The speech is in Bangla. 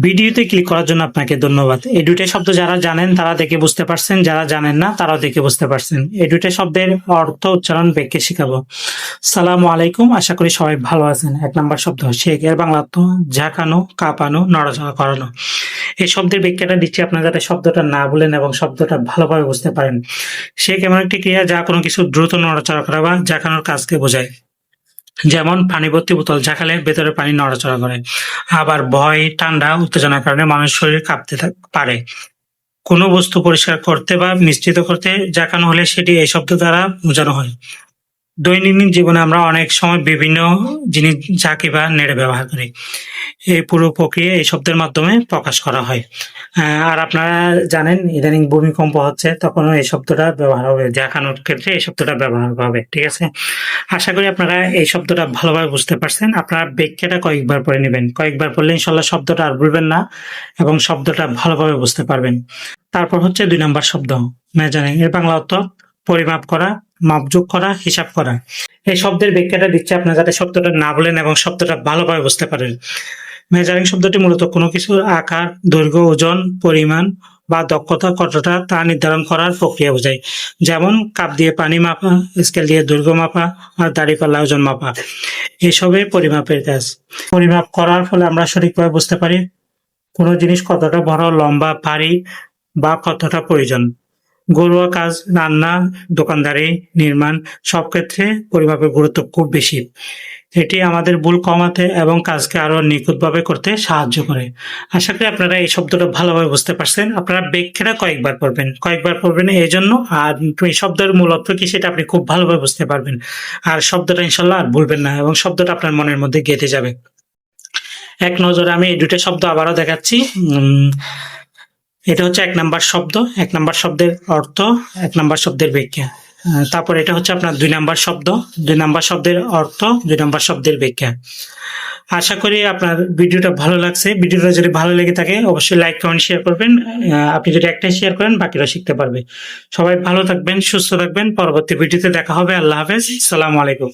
ভিডিওতে ক্লিক করার জন্য আপনাকে ধন্যবাদ। এই দুইটা শব্দ যারা জানেন, তারা দেখে বুঝতে পারছেন, যারা জানেন না, তারাও দেখে বুঝতে পারছেন। এই দুইটা শব্দের অর্থ উচ্চারণ ব্যাখ্যা শিখাবো। সালামু আলাইকুম, আশা করি সবাই ভালো আছেন। এক নম্বর শব্দ, শেখ এর বাংলা অর্থ ঝাঁকানো, কাঁপানো, নড়াচড়া করানো। এই শব্দের ব্যাখ্যাটা দিচ্ছি আপনারা যাতে শব্দটা না বলেন এবং শব্দটা ভালোভাবে বুঝতে পারেন। শেখ এমন একটি ক্রিয়া যা কোনো কিছু দ্রুত নড়াচড়া করা বা ঝাঁকানোর কাজকে বোঝায়। যেমন পানি ভর্তি বোতল ঝাঁকালে ভেতরে পানি নড়াচড়া করে। আবার ভয়, ঠান্ডা, উত্তেজনার কারণে মানুষের শরীর কাঁপতে পারে। কোনো বস্তু পরিষ্কার করতে বা মিশ্রিত করতে ঝাঁকানো হলে সেটি এই শব্দ দ্বারা বোঝানো হয়। দৈনন্দিন জীবনে আমরা অনেক সময় বিভিন্ন জিনিস, ঝাঁকি বা নেড়ে ব্যবহার করি। এই পুরো প্রক্রিয়া এই শব্দের মাধ্যমে প্রকাশ করা হয়। আর আপনারা জানেন, ইদানিং ভূমিকম্প হচ্ছে তখন এই শব্দটা ব্যবহার হবে, ঝাঁকানোর ক্ষেত্রে এই শব্দটা ব্যবহার হবে, ঠিক আছে? আশা করি আপনারা এই শব্দটা ভালোভাবে বুঝতে পারছেন। আপনারা ব্যাখ্যাটা কয়েকবার পড়ে নেবেন। কয়েকবার পড়লে ইনশাল্লাহ শব্দটা আর ভুলবেন না এবং শব্দটা ভালোভাবে বুঝতে পারবেন। তারপর হচ্ছে দুই নম্বর শব্দ, মেজারিং। এর বাংলা অর্থ পরিমাপ করা মাপযোগ করা, হিসাব করা। এই শব্দের ব্যাখ্যাটা দিচ্ছে আপনারা যাতে শব্দটা না বলেন এবং শব্দটা ভালোভাবে বুঝতে পারেন। মেজারিং শব্দটি মূলত কোনো কিছুর আকার, দৈর্ঘ্য, ওজন, পরিমাণ বা দক্ষতা, কতটা তা নির্ধারণ করার প্রক্রিয়া বোঝায়। যেমন কাপ দিয়ে পানি মাপা স্কেল দিয়ে দৈর্ঘ্য মাপা আর দাড়ি পাল্লা, ওজন মাপা। এসবের পরিমাপের কাজ। পরিমাপ করার ফলে আমরা সঠিকভাবে বুঝতে পারি কোনো জিনিস কতটা বড়, লম্বা, ভারী বা কতটা প্রয়োজন। ঘরোয়া কাজ, রান্না, দোকানদারি, নির্মাণ সব ক্ষেত্রে পরিমাপের গুরুত্ব খুব বেশি। এটি আমাদের ভুল কমাতে এবং কাজকে আরও নিখুঁতভাবে করতে সাহায্য করে। আশা করি আপনারা এই শব্দটা ভালোভাবে বুঝতে পারছেন। আপনারা ব্যাখ্যাটা কয়েকবার পড়বেন। কয়েকবার পড়বেন এই জন্য, আর এই শব্দের মূল অর্থ কি সেটা আপনি খুব ভালোভাবে বুঝতে পারবেন। আর শব্দটা ইনশাল্লাহ আর ভুলবেন না এবং শব্দটা আপনার মনের মধ্যে গেঁথে যাবে। এক নজরে আমি এই দুটো শব্দ আবারও দেখাচ্ছি। এটা হচ্ছে এক নাম্বার শব্দ, এক নাম্বার শব্দের অর্থ, এক নাম্বার শব্দের ব্যাখ্যা। তারপর এটা হচ্ছে আপনার দুই নাম্বার শব্দ, দুই নাম্বার শব্দের অর্থ, দুই নাম্বার শব্দের ব্যাখ্যা। আশা করি আপনার ভিডিওটা ভালো লাগছে। ভিডিওটা যদি ভালো লেগে থাকে, অবশ্যই লাইক, কমেন্ট শেয়ার করবেন। আপনি যদি একটাই শেয়ার করেন, বাকিরা শিখতে পারবে। সবাই ভালো থাকবেন, সুস্থ থাকবেন। পরবর্তী ভিডিওতে দেখা হবে। আল্লাহ হাফেজ। সালাম আলাইকুম।